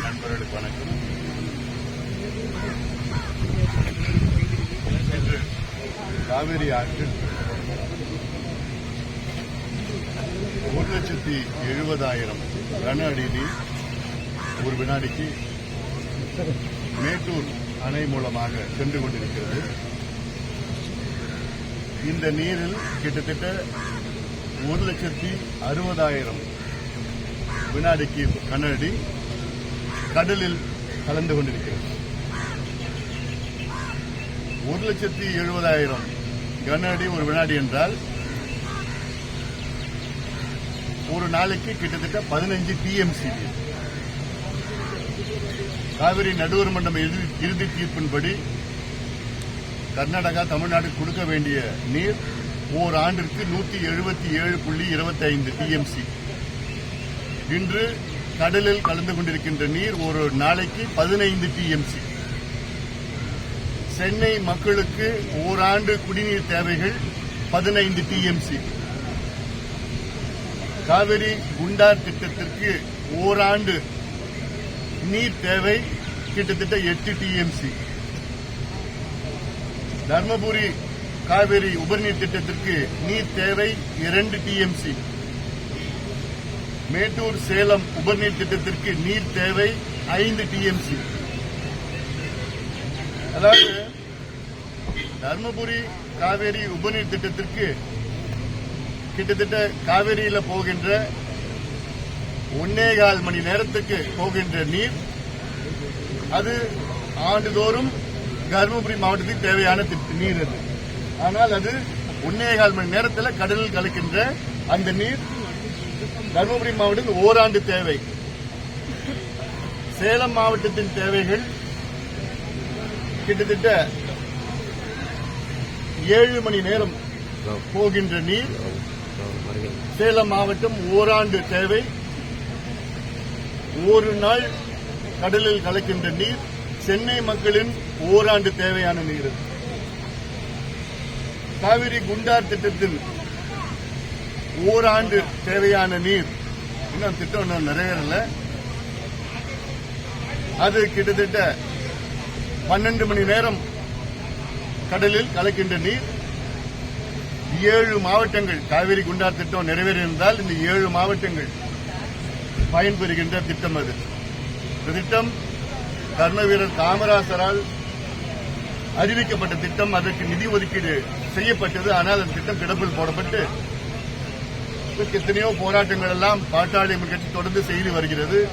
நண்பர்களுக்கு வணக்கம். இன்று காவிரி ஆற்றில் ஒரு லட்சத்தி எழுபதாயிரம் கன அடி நீர் ஒரு வினாடிக்கு மேட்டூர் அணை மூலமாக சென்று கொண்டிருக்கிறது. இந்த நீரில் கிட்டத்தட்ட ஒரு லட்சத்தி அறுபதாயிரம் வினாடிக்கு கன அடி கடலில் கலந்து கொண்டிருக்கிறது. ஒரு லட்சத்தி எழுபதாயிரம் கன அடி ஒரு வினாடி என்றால் ஒரு நாளைக்கு கிட்டத்தட்ட பதினஞ்சு டிஎம்சி காவிரி நடுவர் மன்றம் இறுதி இறுதி தீர்ப்பின்படி கர்நாடகா தமிழ்நாடு கொடுக்க வேண்டிய நீர் ஓர் ஆண்டிற்கு நூத்தி எழுபத்தி ஏழு புள்ளி இருபத்தி ஐந்து டிஎம்சி இன்று கடலில் கலந்து கொண்டிருக்கின்ற நீர் ஒரு நாளைக்கு பதினைந்து டிஎம்சி சென்னை மக்களுக்கு ஓராண்டு குடிநீர் தேவைகள் பதினைந்து டிஎம்சி காவிரி குண்டார் திட்டத்திற்கு ஓராண்டு நீர் தேவை கிட்டத்தட்ட எட்டு டிஎம்சி தர்மபுரி காவிரி உபரிநீர் திட்டத்திற்கு நீர் தேவை இரண்டு டிஎம்சி மேட்டூர் சேலம் உபர்நீர் திட்டத்திற்கு நீர் தேவை ஐந்து டிஎம்சி. அதாவது தர்மபுரி காவேரி உபநீர் திட்டத்திற்கு கிட்டத்தட்ட காவேரியில போகின்ற ஒன்னேகால் மணி நேரத்துக்கு போகின்ற நீர் அது ஆண்டுதோறும் தருமபுரி மாவட்டத்துக்கு தேவையான நீர் அது. ஆனால் அது ஒன்னேகால் மணி நேரத்தில் கடலில் கலக்கின்ற அந்த நீர் தருமபுரி மாவட்டத்தில் ஓராண்டு தேவை. சேலம் மாவட்டத்தின் தேவைகள் கிட்டத்தட்ட ஏழு மணி நேரம் போகின்ற நீர். சேலம் மாவட்டம் ஓராண்டு தேவை. ஒரு நாள் கடலில் கலக்கின்ற நீர் சென்னை மக்களின் ஓராண்டு தேவையான நீர். காவிரி குண்டார் திட்டத்தில் ஓராண்டு தேவையான நீர் இன்னும் திட்டம் இன்னும் நிறைவேறல. அது கிட்டத்தட்ட பன்னெண்டு மணி நேரம் கடலில் கலக்கின்ற நீர் ஏழு மாவட்டங்கள் காவிரி குண்டார் திட்டம் நிறைவேறியிருந்தால் இந்த ஏழு மாவட்டங்கள் பயன்பெறுகின்ற திட்டம் அது. இந்த திட்டம் கர்ம வீரர் காமராசரால் அறிவிக்கப்பட்ட திட்டம் அதற்கு நிதி ஒதுக்கீடு செய்யப்பட்டது. ஆனால் அந்த திட்டம் கிடப்பில் போடப்பட்டு எத்தனையோ போராட்டங்கள் எல்லாம் பாட்டாளி கட்சி தொடர்ந்து செய்து வருகிறது.